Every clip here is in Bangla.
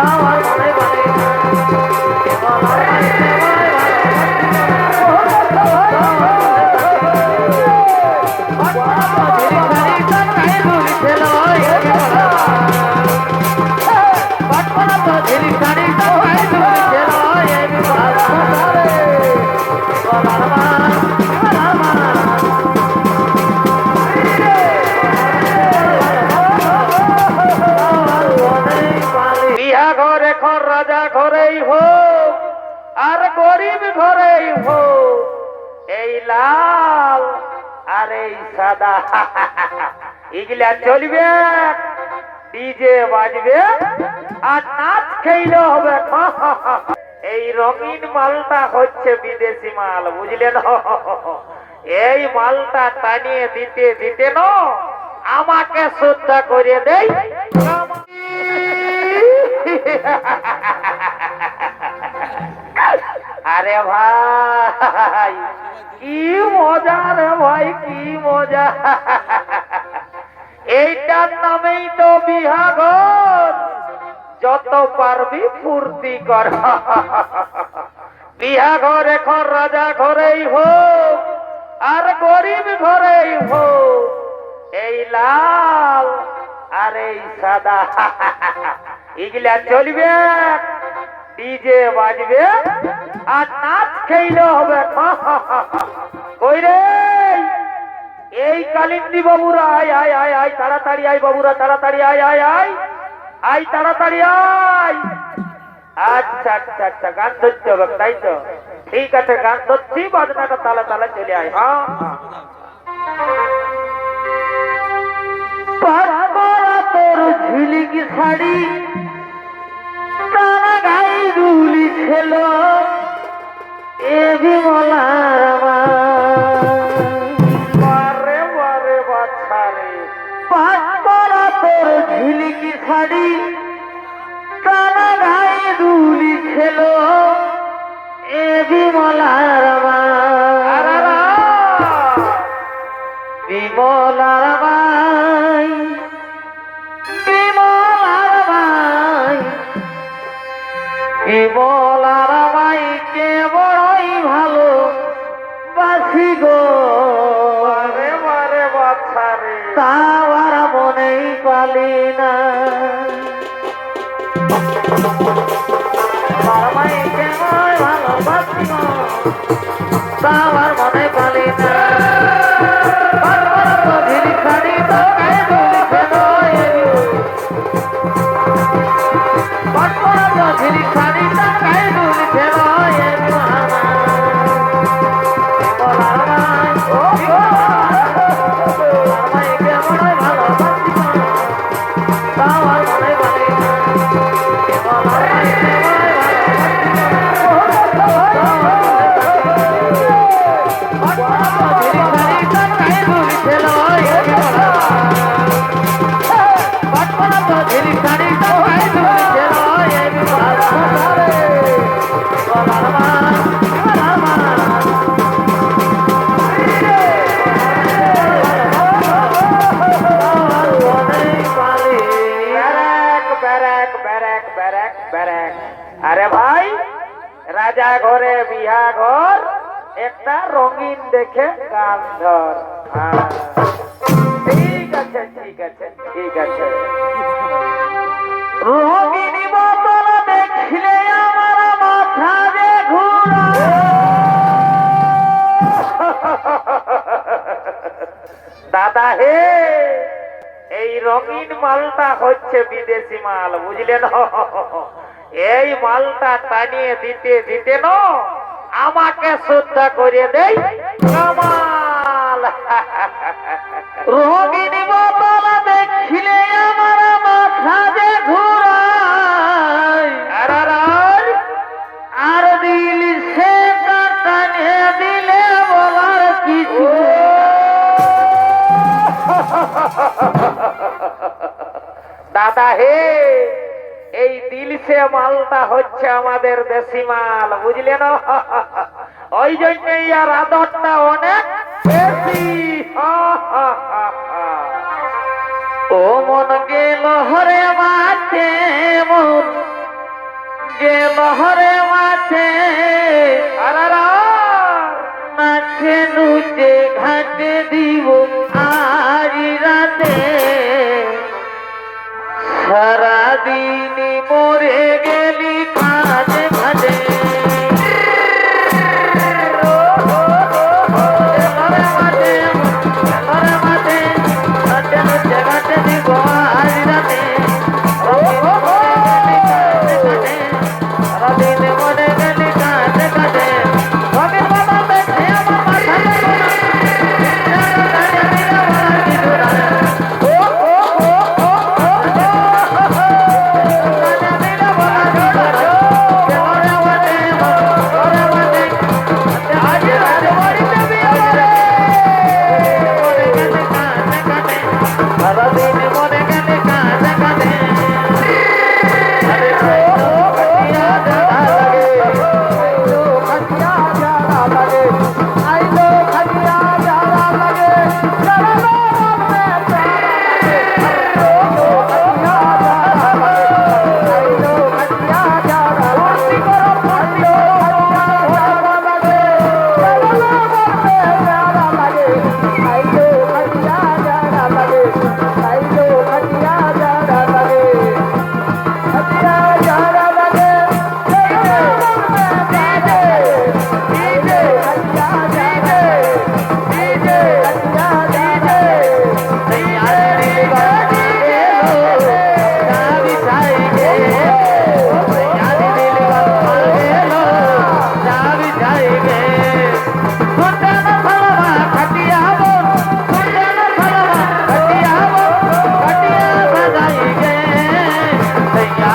আমার মনে সাদা। এগুলা চলবে ডিজে বাজবে, আর নাচ খেইলে হবে। এই রঙিন মালটা হচ্ছে বিদেশি মাল, বুঝলেন? এই মালটা টানিয়ে দিতে দিতে ন, আমাকে শ্রদ্ধা করে দেয় আরে ভাই, কি এইটার নামেই তো বিহাগর। যত পারবি ফুর্তি কর। বিহাঘর এখন রাজা ঘরেই হোক, আর গরিব ঘরেই হোক, এই লাল আর এই সাদা। এগুলা চলবে, ডিজে বাজবে, আর নাচ খেইলে হবে। কই রে? এই কালিন্দি বাবুরা, আয় আয় আয় আয়, তাড়াতাড়ি আয় বাবুরা, তাড়াতাড়ি আয় আয় আয় আয়, তাড়াতাড়ি আয় আচ্ছা আচ্ছা আচ্ছা গান ধরতে হবে, তাই তো ঠিক আছে, গান ধরছি, বাজনাটা তালে তালে চলে আয় হ্যাঁ। তোর ঝিলিকি শাড়ি, তারা গাই গুলি ছিল, এ বিমলার পালি না। মাইকে মই ভালোবাসি গো তাওয়ার মনে আরে ভাই রাজা ঘরে বিহা ঘর একটা রঙিন দেখে গান ধর। হ্যাঁ। ঠিক আছে ঠিক আছে ঠিক আছে। দাদা হে, এই রঙিন মালটা হচ্ছে বিদেশি মাল, বুঝলেন? এই মালটা টানিয়ে দিতে দিতে ন আমাকে শ্রদ্ধা করে দেই। কামাল। রঙিন বোতল দেখলে আমার মাথা যে আর দাদা হে। দেশে মালটা হচ্ছে আমাদের দেশি মাল, বুঝলে না? ওই জন্য আর আদরটা অনেক বেশি। ও মন গেল হরে মাঠে মন, গেল হরে তিনি মরে গে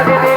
Nadie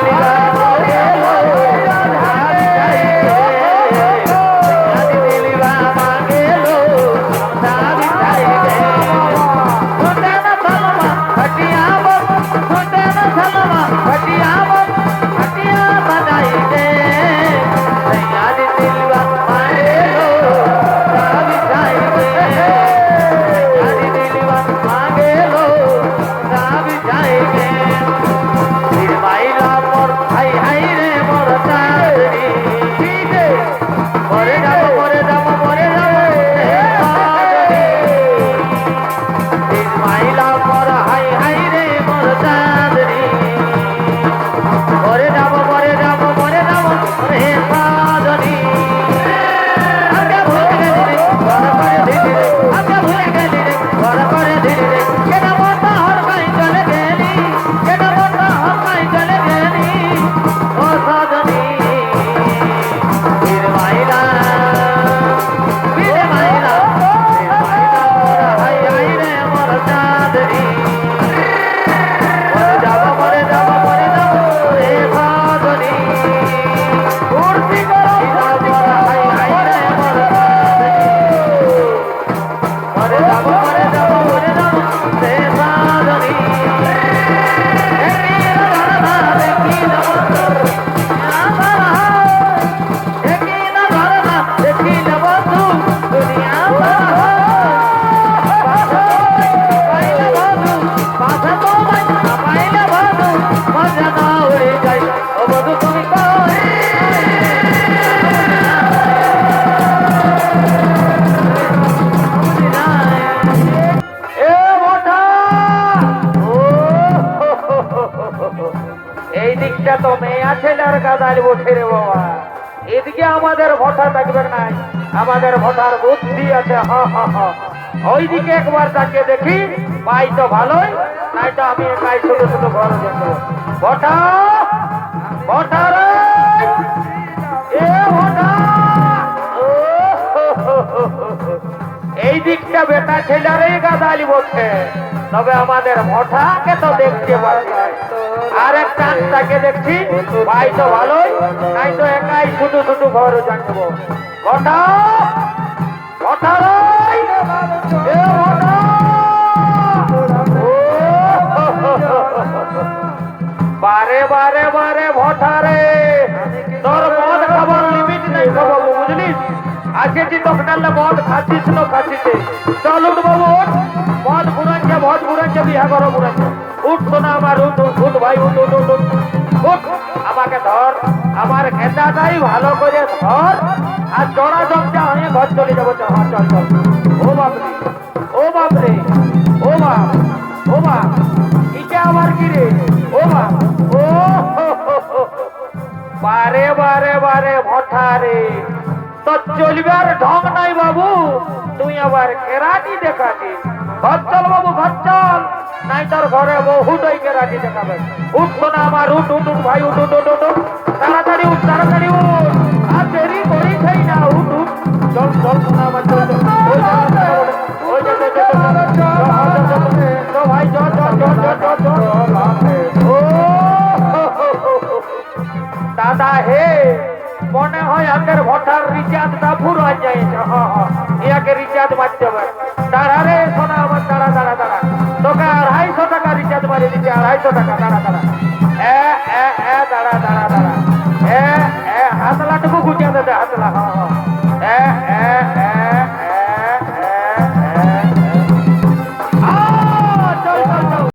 দিকটা তো মেয়ে আছে যার কাদাল বসে রে বাবা। এদিকে আমাদের ভোটা থাকবে নাই আমাদের ভোটার বুদ্ধি আছে, হ হ হ। ওইদিকে একবার তাকে দেখি, পাই তো ভালোই নাই তো আমি একাই ছোট ছোট ঘর যেত ভোটা এই দিকটা বেটা ছেলেরই গাদালি বলছে। তবে আমাদের ভটাকে তো দেখতে পাচ্ছি। আর এক চান্সটাকে দেখছি। ভাই তো ভালোই, তাই তো একাই শুধু শুধু ঘর জানব। ঘটা বারে বারে আসেছি তখন আল্লাহ মদ খাচ্ছিল খাচ্ছিতে চল উঠ বাবু, উঠ। মদ বুড়াঞ্চা মদ বুড়াঞ্চা বিহা করো বুড়াঞ্চা উঠতো না আমার, উঠ উঠ ভাই, উঠ উঠ উঠ উঠ। আমাকে ধর। আমার খেতাটাই ভালো করে ধর। আর চড়া জমটা আমি ঘর চলে যাব, চল চল চল। ও বাপ রে ও বাপ রে ও বাপ ও বাপ। এটা আমার কি রে? ও বাপ, ও বারে বারে বারে ভঠারে তো চলবার ঢং নাই বাবু। তুই আবার কেরাটি দেখাবি। চল বাবু চল। নাই তোর ঘরে বহুটাই কেরাটি দেখাবে। উঠতো না আমার, উঠ উঠ উঠ, ভাই উঠ উঠ উঠ উঠ। ইয়াকে রিচার্জ মারতে হবে। দাঁড়া রে সোনা আমার, দাঁড়া দাঁড়া দাঁড়া। তোকে আড়াইশো টাকা রিচার্জ মারি দিচ্ছে আড়াইশো টাকা, দাঁড়া দাঁড়া।